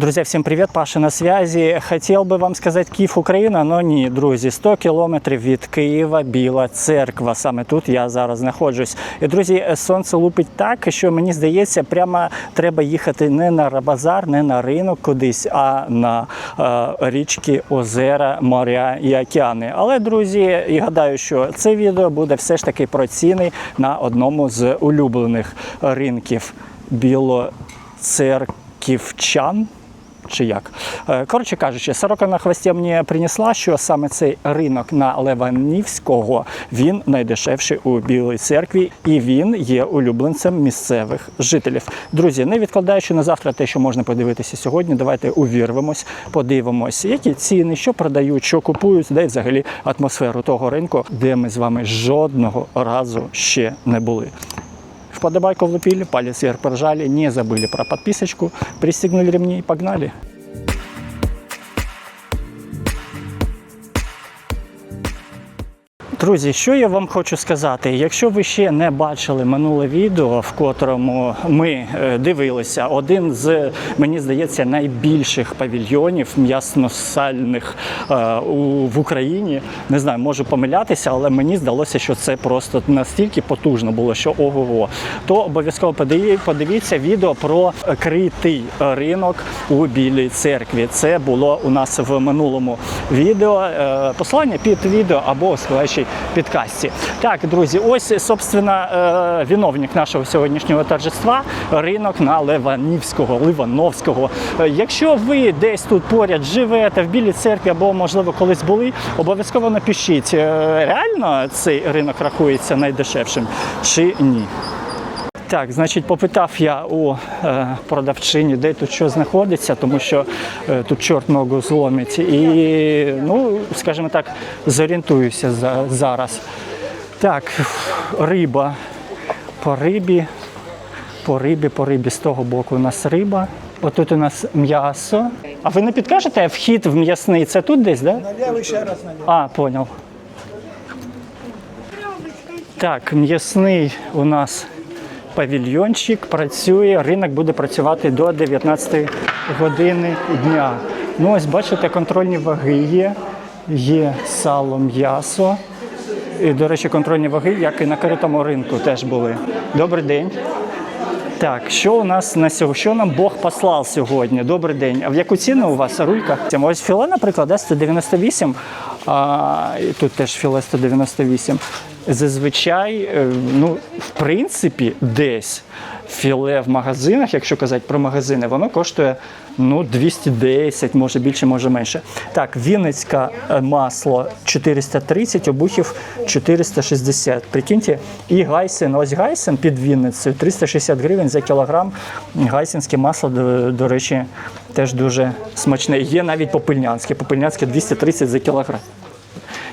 Друзья, всем привет, Паша на связи. Хотел бы вам сказать Київ, Україна, но ні, друзі, 100 кілометрів від Києва, Біла Церква. Саме тут я зараз знаходжусь. І друзі, сонце лупить так, що мені здається, прямо треба їхати не на базар, не на ринок кудись, а на е, річки, озера, моря і океани. Але, друзі, і гадаю, що це відео буде все ж таки про ціни на одному з улюблених ринків Білоцерківчан чи як. Е, Коротше кажучи, сорока на хвості мені принесла, що саме цей ринок на Леванівського він найдешевший у Білій церкві, і він є улюбленцем місцевих жителів. Друзі, не відкладаючи на завтра те, що можна подивитися сьогодні, давайте увірвемось, подивимось, які ціни, що продають, що купують, де взагалі атмосферу того ринку, де ми з вами жодного разу ще не були. Вподобайку влупили, палец вверх поржали, не забыли про подписочку, пристегнули ремни и погнали. Друзі, що я вам хочу сказати? Якщо ви ще не бачили минуле відео, в котрому ми е, дивилися один з, мені здається, найбільших павільйонів м'ясно-сальних е, в Україні. Не знаю, можу помилятися, але мені здалося, що це просто настільки потужно було, що ого-го. То обов'язково подивіться відео про критий ринок у Білій церкві. Це було у нас в минулому відео. Е, Посилання під відео або сховаючій підкасті. Так, друзі, ось собственно е, виновник нашого сьогоднішнього торжества ринок на Леванівського, Ливановського. Е, Якщо ви десь тут поряд живете в Білій церкві або можливо колись були, обов'язково напишіть, е, реально цей ринок рахується найдешевшим чи ні. Так, значить, попитав я у е, продавчині, де тут що знаходиться, тому що е, тут чорт ногу зломить. І, ну, скажімо так, зорієнтуюся за, зараз. Так, риба. По рибі, по рибі, по рибі з того боку у нас риба. Отут у нас м'ясо. А ви не підкажете вхід в м'ясний? Це тут десь, так? Да? Налево ще раз налево. А, понял. Так, м'ясний у нас павільйончик працює. Ринок буде працювати до 19 години дня. Ну, ось бачите, контрольні ваги є. Є сало, м'ясо. І, до речі, контрольні ваги, як і на критому ринку, теж були. Добрий день. Так, що у нас на сьогодні? Що нам Бог послав сьогодні? Добрий день. А в яку ціну у вас рулька? Ось філе, наприклад, 198, а і тут теж філе 198. Зазвичай, е, ну, в принципі, десь філе в магазинах, якщо казати про магазини, воно коштує ну, 210, може більше, може менше. Так, Вінницьке масло 430, обухів 460. Прикиньте, і гайсен, ось гайсен під Вінницею 360 гривень за кілограм. Гайсенське масло, до, до речі, теж дуже смачне. Є навіть попильнянське. Попильнянське 230 за кілограм.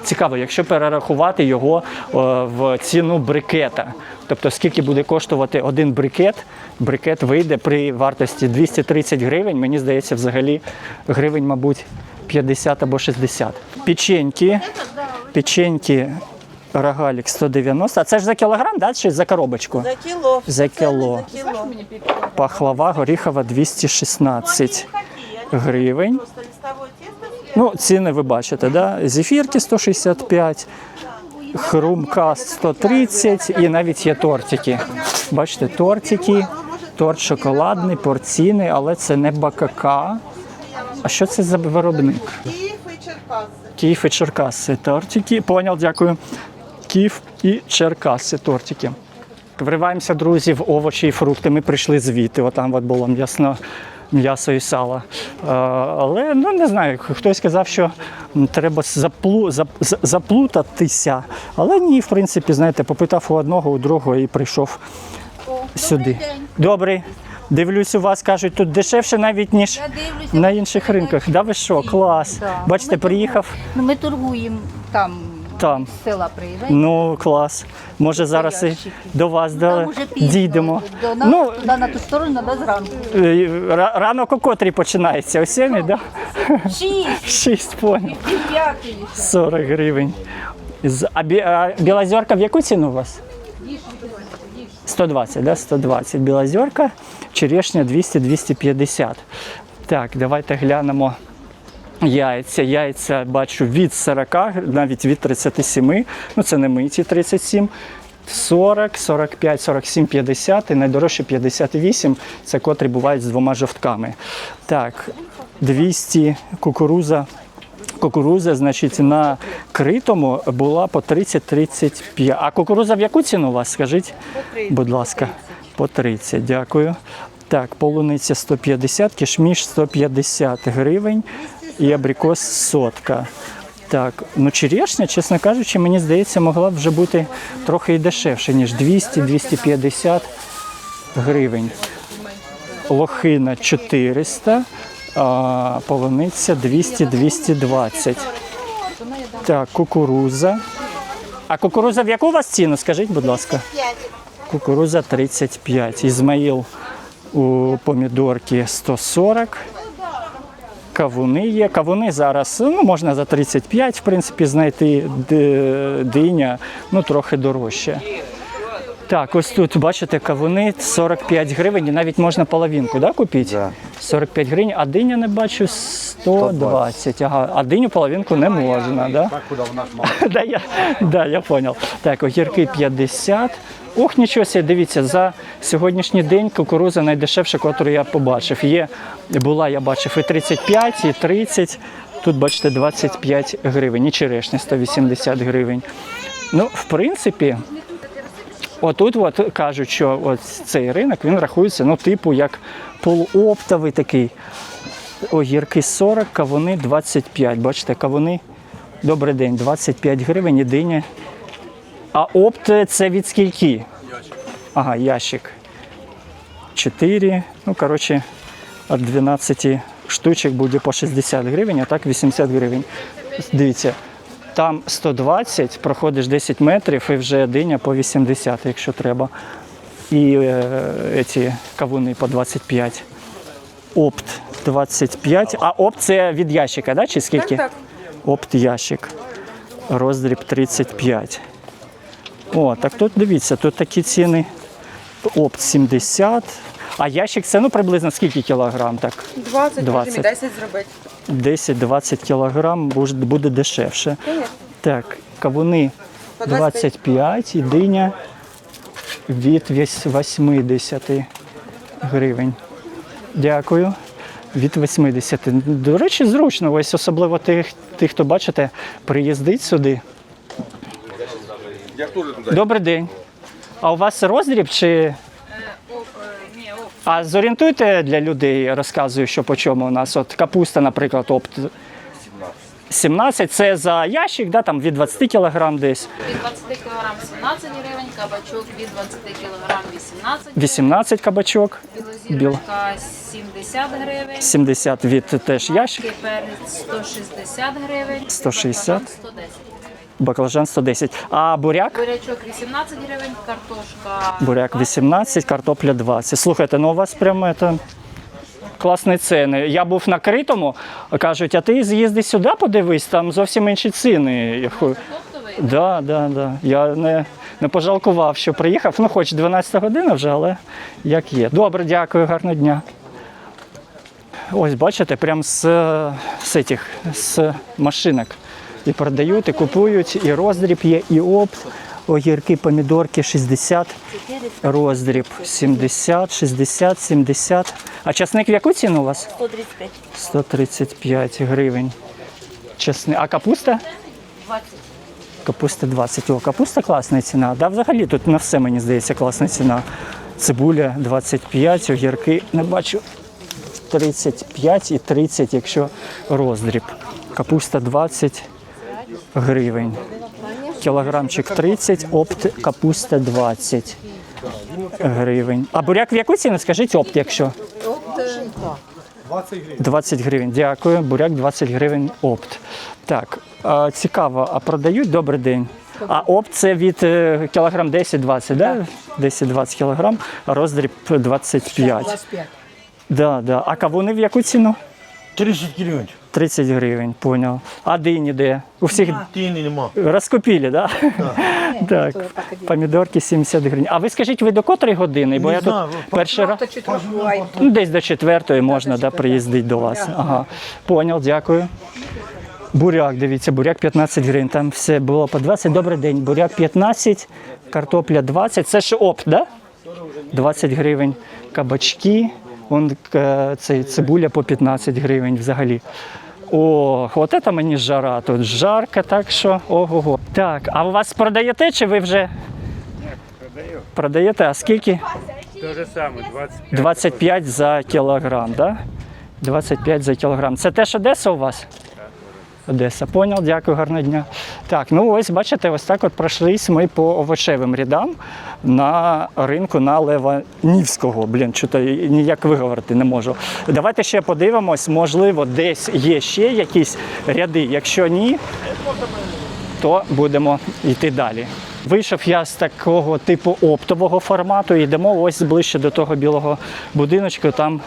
Цікаво, якщо перерахувати його е, в ціну брикета, тобто скільки буде коштувати один брикет, брикет вийде при вартості 230 гривень. Мені здається, взагалі гривень, мабуть, 50 або 60. Печеньки, печеньки рогалік 190. А це ж за кілограм, да? чи за коробочку? За кіло. За кіло. За кіло. Пахлава горіхова 216 гривень. Ну, ціни ви бачите, да? Зефірки 165, хрумка 130 і навіть є тортики. Бачите, тортики, торт шоколадний, порційний, але це не бакака. А що це за виробник? Київ і Черкаси. Київ і Черкаси. Тортики. Поняв, дякую. Київ і Черкаси тортики. Вриваємося, друзі, в овочі і фрукти. Ми прийшли звідти. Отам от було м'ясно. М'ясо і сало. Е, Але ну не знаю, хтось сказав, що треба заплу, зап, заплутатися. Але ні, в принципі, знаєте, попитав у одного, у другого і прийшов сюди. Добрий. Дивлюсь, у вас кажуть, тут дешевше навіть, ніж на інших ринках. Да ви що, клас. Да. Бачите, Ми приїхав Ну, ми торгуємо там, там. села приїжджаємо. Ну, клас. Може зараз і до вас Там да, дійдемо. До нас, Ну, туди, на ту сторону, треба зранку. е, ранок о котрій починається? О сьомій, да? Шість, Шість понял. п'ятий. 40 гривень. А білозерка в яку ціну у вас? 120, да? 120. Білозерка, черешня 200-250. Так, давайте глянемо яйця. Яйця бачу від 40, навіть від 37. Ну це не миті 37. 40, 45, 47, 50 і найдорожче 58. Це котрі бувають з двома жовтками. Так, 200 кукуруза. Кукуруза, значить, на критому була по 30-35. А кукуруза в яку ціну у вас? Скажіть, будь ласка, по 30. Дякую. Так, полуниця 150, кишміш 150 гривень і абрикос сотка. Так, ну черешня, чесно кажучи, мені здається, могла б вже бути трохи і дешевше, ніж 200-250 гривень. Лохина 400, а полуниця 200-220. Так, кукуруза. А кукуруза в яку у вас ціну? Скажіть, будь ласка. Кукуруза 35. Ізмаїл у помідорки 140. Кавуни є. Кавуни зараз ну, можна за 35, в принципі, знайти диня, ну трохи дорожче. Так, ось тут бачите, кавуни 45 гривень, і навіть можна половинку да, купити? Да. 45 гривень, а диня не бачу 120. Ага, а диню половинку не можна. Да? Так, куда в наш мало. да, я, да, я понял. Так, огірки 50. Ох, нічого себе, дивіться, за сьогоднішній день кукуруза найдешевша, яку я побачив. Є, була, я бачив, і 35, і 30. Тут, бачите, 25 гривень. І черешня 180 гривень. Ну, в принципі, отут от кажуть, що от цей ринок він рахується, ну, типу, як полуоптовий такий. Огірки 40, кавуни 25. Bачите, кавуни, добрий день, 25 гривень, і диня. А опт це від скільки? Ага, ящик. 4. Ну, коротше, від 12 штучок буде по 60 гривень, а так 80 гривень. Дивіться, там 120, проходиш 10 метрів і вже диня по 80, якщо треба. І е, ці кавуни по 25. Опт 25. А опт це від ящика, да? чи скільки? Так, так. Опт ящик. Роздріб 35. О, так тут дивіться, тут такі ціни. Опт 70. А ящик це ну приблизно скільки кілограм? Так, 20, 20. можемо і 10 зробити. 10-20 кілограм буде- буде дешевше. Так, кавуни 25 і диня від 80 гривень. Дякую. Від 80. До речі, зручно. Ось особливо тих, тих, хто бачите, приїздить сюди. Добрий день. А у вас роздріб чи. А зорієнтуйте для людей, розказую, що по чому у нас. От капуста, наприклад, опт 17 це за ящик, да, там від 20 кг десь. Від 20 кг 17 гривень, кабачок від 20 кг 18 18 кабачок, білозірка 70 гривень, 70 від теж ящик, перець 160 гривень, 160. баклажан 110. Баклажан 110. А буряк? Бурячок 18 гривень, картошка Буряк 18, картопля 20. Слухайте, ну у вас прямо це класні ціни. Я був на критому, кажуть, а ти з'їзди сюди, подивись, там зовсім інші ціни. Да, да, да. Я не, не пожалкував, що приїхав. Ну, хоч 12 година вже, але як є. Добре, дякую, гарного дня. Ось бачите, прям з, з, этих, з машинок. І продають, і купують, і роздріб є, і опт. Огірки, помідорки 60, роздріб 70, 60, 70. А часник в яку ціну у вас? 135. 135 гривень. Чесник. А капуста? 20. Капуста 20. О, капуста класна ціна. Да, взагалі тут на все, мені здається, класна ціна. Цибуля 25, огірки не бачу 35 і 30, якщо роздріб. Капуста 20 гривень. Кілограмчик 30, опт капуста 20 гривень. А буряк в яку ціну? Скажіть опт, якщо. 20 гривень. Дякую. Буряк 20 гривень опт. Так, а, цікаво, а продають добрий день. А опт це від е, кілограм 10-20, да? 10-20 кілограм, роздріб 25. 25. Да, да. А кавуни в яку ціну? 30 гривень. 30 гривень, поняв. А дині де? У всіх Тіни нема. розкупили, да? Так, помідорки 70 гривень. А ви скажіть, ви до котрої години? Бо я тут перший раз. Ну, десь до четвертої можна да, приїздити до вас. Ага. Поняв, дякую. Буряк, дивіться, буряк 15 гривень. Там все було по 20. Добрий день. Буряк 15, картопля 20. Це ж опт, да? 20 гривень. Кабачки. Вон е, цей цибуля по 15 гривень взагалі. О, от це мені жара. Тут жарко, так що ого-го. Так, а у вас продаєте чи ви вже? Продаєте, а скільки? Те же саме, 25 25 за кілограм, да? 25 за кілограм. Це теж Одеса у вас? Одеса, поняв, дякую, гарного дня. Так, ну ось бачите, ось так от пройшлись ми по овочевим рядам на ринку на Леванівського. Блін, що ніяк виговорити не можу. Давайте ще подивимось, можливо, десь є ще якісь ряди. Якщо ні, то будемо йти далі. Вийшов я з такого типу оптового формату йдемо ось ближче до того білого будиночку. Там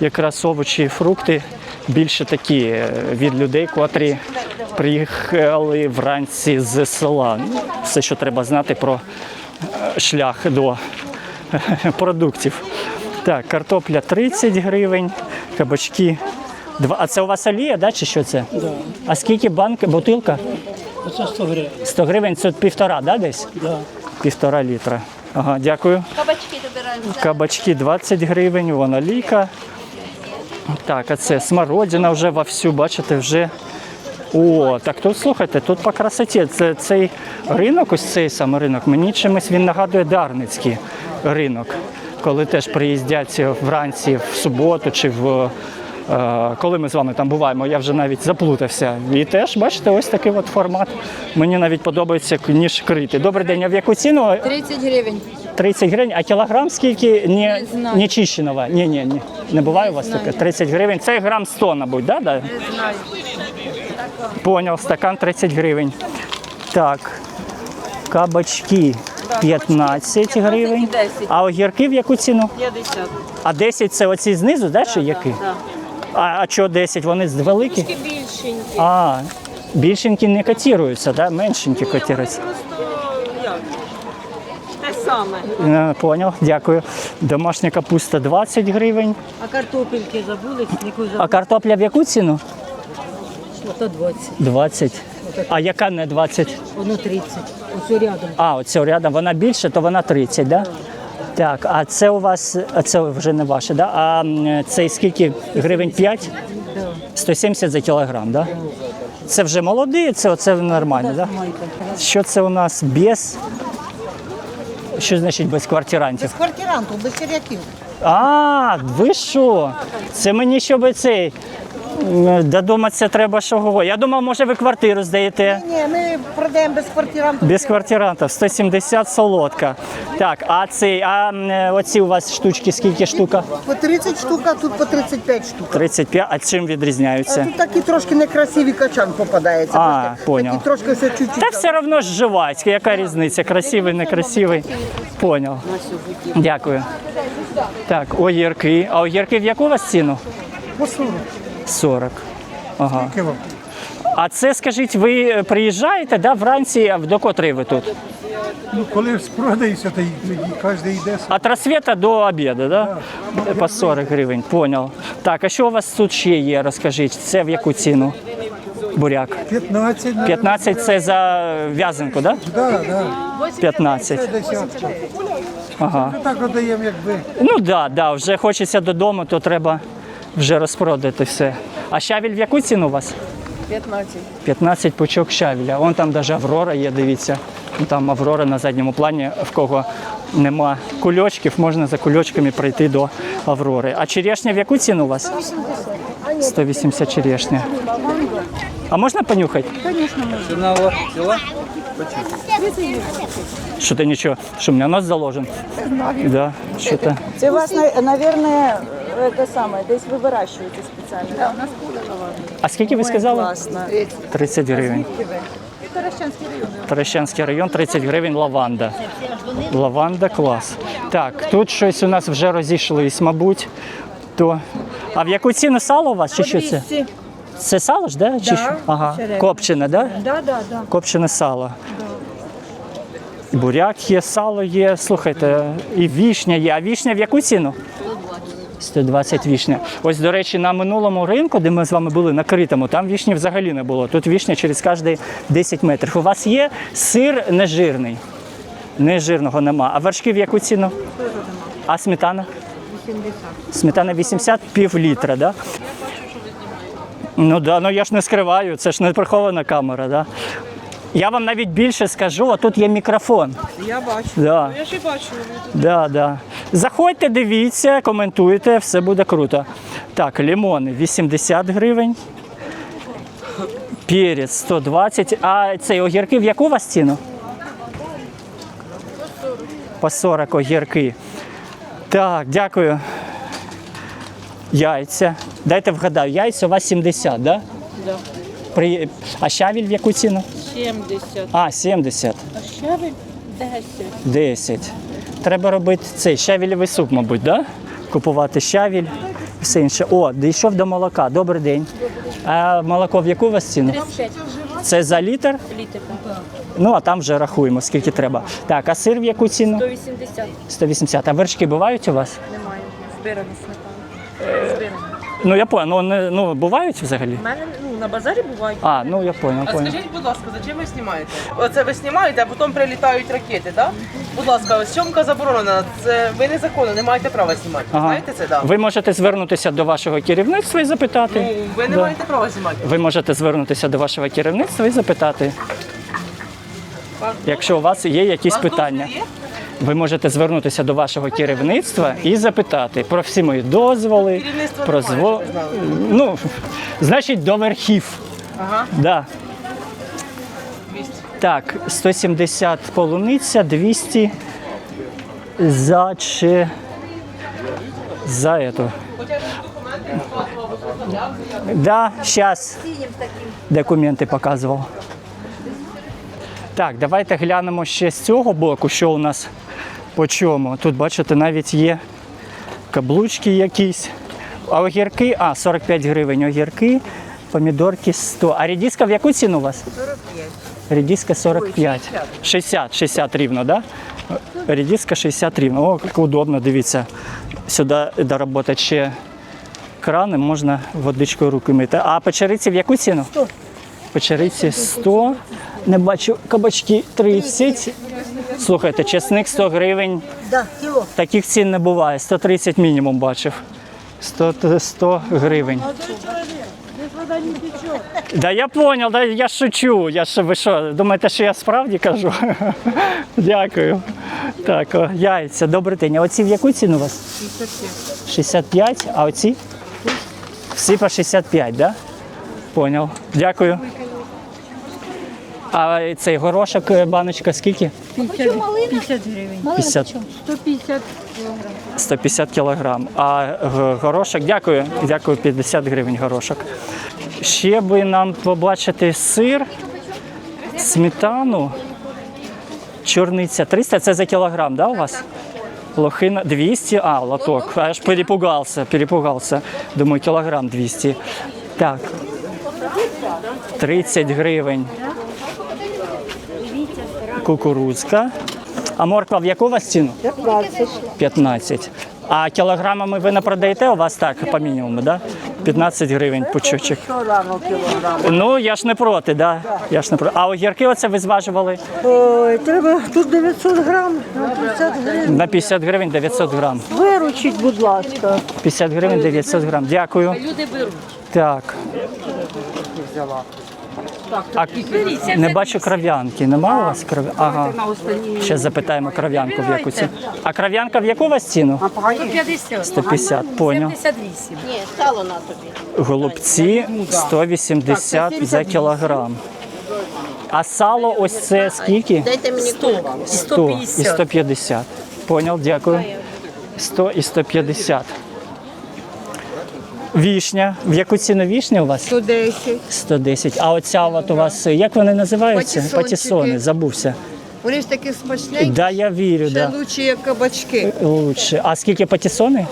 якраз овочі і фрукти більше такі е, від людей, котрі приїхали вранці з села. Ну, Все, що треба знати про е, шлях до продуктів. Так, картопля 30 гривень, кабачки. Два. А це у вас олія, да, чи що це? Да. А скільки банк, бутилка? Оце 100 гривень. 100 гривень це півтора, да, десь? Да. Півтора літра. Ага, дякую. Кабачки добираємо. Кабачки 20 гривень, вона ліка. Так, а це смородина вже вовсю, бачите, вже. О, так тут слухайте, тут по красоті. Це цей ринок, ось цей саме ринок, мені чимось він нагадує Дарницький ринок, коли теж приїздять вранці в суботу чи в. Е, Коли ми з вами там буваємо, я вже навіть заплутався. І теж, бачите, ось такий от формат. Мені навіть подобається, ніж крити. Добрий день, а в яку ціну? 30 гривень. 30 гривень, а кілограм скільки не, Не не чищеного? Ні, ні, ні. Не буває у вас таке? 30 гривень. Це грам 100, мабуть, да? да? Не знаю. Поняв, стакан 30 гривень. Так. Кабачки 15 гривень. А огірки в яку ціну? 50. А 10 це оці знизу, да, чи які? А, а що 10? Вони великі? більшенькі. А, більшенькі не котируються, да? меншенькі котируються. Те саме. Е, Поняв, дякую. Домашня капуста 20 гривень. А картопельки забули? Яку А картопля в яку ціну? Ото 20. 20. А яка не 20? Воно 30. Ось рядом. А, оце рядом вона більше, то вона 30, да? Так, а це у вас, а це вже не ваше, да? А м, цей скільки гривень 5? 170 за кілограм, да? Це вже молодий, це оце нормально, да? Що це у нас без? Що значить без квартирантів? З квартиранту, без сіряків. А, ви що? Це мені щоб цей. Додуматися треба, що говорити. Я думав, може ви квартиру здаєте. Ні, ми продаємо без квартиранту. Без квартирантів 170 солодка. Так, а цей, а е, оці у вас штучки, скільки штука? По 30 штук, а тут по 35 штук. 35, а чим А відрізняються? тут такі трошки некрасиві качан попадається. А, поняв. Такі трошки все чуть-чуть. Та все одно ж жвачка, яка різниця? Красивий, некрасивий. Поняв. Дякую. Так, огірки. А огірки в яку у вас ціну? По 40. 40. Ага. Кіло. А це, скажіть, ви приїжджаєте да, вранці, а до котрої ви тут? Ну, коли спродається, то й тоді кожен йде. От рассвета до обіду, да? По 40 гривень, понял. Так, а що у вас тут ще є, розкажіть? Це в яку ціну? Буряк. 15 на 15 це за в'язанку, да? да, да. 15. десятка. Ага. Ми так отдаємо, якби. Ну да, да, вже хочеться додому, то треба вже розпродати все. А щавіль в яку ціну у вас? 15. 15 пучок щавіля. Вон там навіть Аврора є, дивіться. Там Аврора на задньому плані, в кого нема кульочків, можна за кульочками прийти до Аврори. А черешня в яку ціну у вас? 180 черешня. А можна понюхати? Що то нічого, що у мене нос заложен? Да, що то. Це у вас, на- наверное, это самое, десь ви вирощуєте спеціально. Да, у нас А скільки ви сказали? Класно. 30 гривень. Таращанський район, 30 гривень лаванда. Лаванда клас. Так, тут щось у нас вже розійшлись, мабуть. То... А в яку ціну сало у вас? Чи що це? Це сало ж, да? Чи що? Ага. Копчене, да? Да, да, да. Копчене сало. Буряк є, сало є, слухайте, і вішня є. А вішня в яку ціну? 120 вішня. Ось, до речі, на минулому ринку, де ми з вами були на критому, там вішні взагалі не було. Тут вішня через кожні 10 метрів. У вас є сир нежирний? Нежирного нема. А вершки в яку ціну? А сметана? 80. Сметана 80, пів літра, да? Ну да, ну я ж не скриваю, це ж не прихована камера, да? Я вам навіть більше скажу, а тут є мікрофон. Я бачу. Да. Я і бачу. Да, да. Заходьте, дивіться, коментуйте, все буде круто. Так, лимони 80 гривень. Перець 120. А цей огірки в яку у вас ціну? По 40 огірки. Так, дякую. Яйця. Дайте вгадаю, яйця у вас 70, да? Да. При... А щавіль в яку ціну? 70. А, 70. А щавель 10. 10. Треба робити цей щавілєвий суп, мабуть, да? Купувати щавіль, все інше. О, дійшов до молока. Добрий день. А молоко в яку у вас ціну? 35 Це за літр? літрів. Ну, а там вже рахуємо, скільки треба. Так, а сир в яку ціну? 180 180. А вершки бувають у вас? немає. Збирана сметана. Збирана. Ну, я понял. Ну, не, ну бувають взагалі? У мене на базарі бувають. А, ну я понял, А понял. скажіть, будь ласка, зачем ви знімаєте? Оце ви знімаєте, а потім прилітають ракети, так? Будь ласка, зйомка заборонена. Це ви незаконно, не маєте права знімати. Ага. Знаєте це, так? Ви можете звернутися до вашого керівництва і запитати. Ну, ви не Да. маєте права знімати. Ви можете звернутися до вашого керівництва і запитати, якщо у вас є якісь У вас питання. є? Ви можете звернутися до вашого керівництва і запитати про всі мої дозволи, про зво... Ну, значить, до верхів. Ага. Да. 200. Так, 170 полуниця, 200 за чи за эту. Да, сейчас документи показував. Так, давайте глянемо ще з цього боку, що у нас по чому. Тут, бачите, навіть є каблучки якісь. А огірки, а, 45 гривень огірки, помідорки 100. А редиска в яку ціну у вас? 45. Редиска 45. 60, 60 рівно, да? Редиска 60 рівно. О, як удобно, дивіться. Сюди доработати ще крани, можна водичкою руки мити. А печериці в яку ціну? 100. Печериці 100. Не бачу, кабачки 30. Слухайте, чесник 100 гривень. Да, кіло. Таких цін не буває. 130 мінімум бачив. 100, т- 100 гривень. Да я понял, да, я шучу. Я ж ви що, думаєте, що я справді кажу? Дякую. Так, о, яйця, добрий день. А оці в яку ціну у вас? 65. 65, а оці? Всі по 65, да? Понял. Дякую. А цей горошок, е, баночка, скільки? 50, 50 гривень. 50. 150 150 кілограм. А горошок, дякую, дякую, 50 гривень горошок. Ще би нам побачити сир, сметану, чорниця 300, це за кілограм, да, у вас? Лохина 200, а, лоток. А я ж перепугався, перепугався. Думаю, кілограм 200. Так. 30 гривень. Кукурудзка. А морква в яку у вас ціну? 15. А кілограмами ви не продаєте у вас так по мінімуму, да? 15 гривень пучочок. Ну, я ж не проти, да? Я ж не проти. А огірки оце ви зважували? Ой, треба тут 900 грам на 50 гривень. На 50 гривень 900 грам. Виручіть, будь ласка. 50 гривень 900 грам. Дякую. Люди беруть. Так. А не бачу кров'янки. Нема у вас кров'янки? Ага. Ще запитаємо кров'янку в яку ціну. А кров'янка в яку у вас ціну? 150. 150, поняв. 78. Ні, сало на тобі. Голубці 180 за кілограм. А сало ось це скільки? Дайте мені 100. 100 і 150. Поняв, дякую. 100 і 150. Вішня. В яку ціну вішня у вас? 110. 110. А оця от у вас, як вони називаються? Патісончики. Патісони, забувся. Вони ж такі смачненькі, Да, я вірю, ще да. лучше, як кабачки. Лучше. А скільки патісони?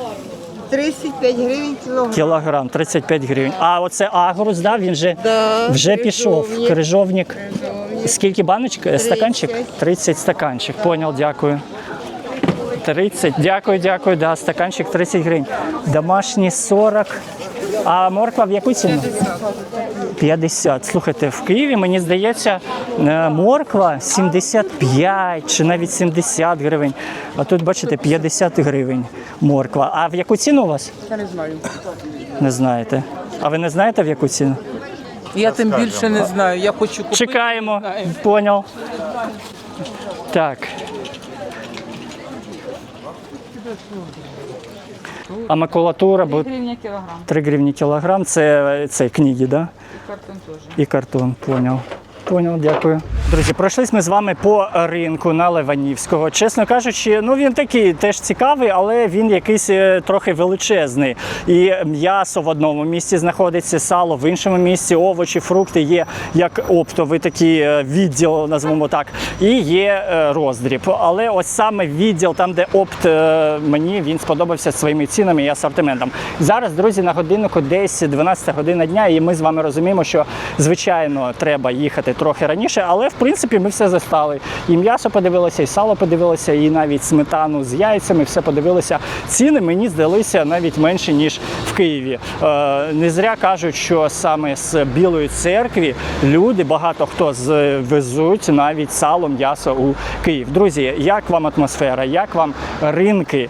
35 гривень кілограм. Кілограм, 35 гривень. А оце агрус, да, він же Да, вже пішов. крижовник. Крижовник. Крижовник. Скільки баночок? Стаканчик? 30 стаканчик. Понял, дякую. 30, дякую, дякую. Да, стаканчик 30 гривень. Домашні 40. А морква в яку ціну? 50. Слухайте, в Києві, мені здається, е, морква 75 чи навіть 70 гривень. А тут, бачите, 50 гривень морква. А в яку ціну у вас? Я не знаю. Не знаєте. А ви не знаєте, в яку ціну? Я тим більше не знаю. Я хочу купити. Чекаємо. Поняв. Так. А макулатура, 3 гривні кілограм. 3 гривні кілограм, це, це книги, да? І картон теж. І картон, поняв. Поняв, дякую. Друзі, пройшлись ми з вами по ринку на Ливанівського. Чесно кажучи, ну він такий теж цікавий, але він якийсь е, трохи величезний. І м'ясо в одному місці знаходиться, сало в іншому місці, овочі, фрукти є як оптовий такий е, відділ, назвемо так, і є е, роздріб. Але ось саме відділ, там, де опт, мені він сподобався своїми цінами і асортиментом. Зараз, друзі, на годиннику десь 12 година дня, і ми з вами розуміємо, що звичайно треба їхати трохи раніше, але в принципі ми все застали. І м'ясо подивилося, і сало подивилося, і навіть сметану з яйцями, все подивилися. Ціни мені здалися навіть менше ніж в Києві. Е, не зря кажуть, що саме з Білої церкви люди, багато хто з- везуть навіть сало, м'ясо у Київ. Друзі, як вам атмосфера? Як вам ринки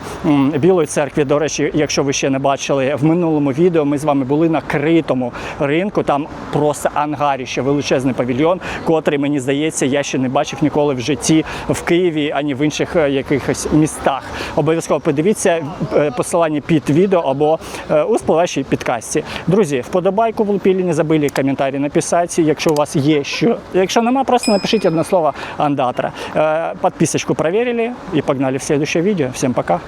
Білої церкви? До речі, якщо ви ще не бачили, в минулому відео ми з вами були на критому ринку. Там просто ангаріще, величезний павільйон, котрий мені здається, я ще не бачив ніколи в житті в Києві ані в інших е, якихось містах. Обов'язково подивіться е, посилання під відео або е, у спливаючій підкасті. Друзі, вподобайку влупили, не забили коментарі написати. Якщо у вас є що, якщо нема, просто напишіть одне слово андатра. Подписочку проверили і погнали в следующее відео. Всім пока.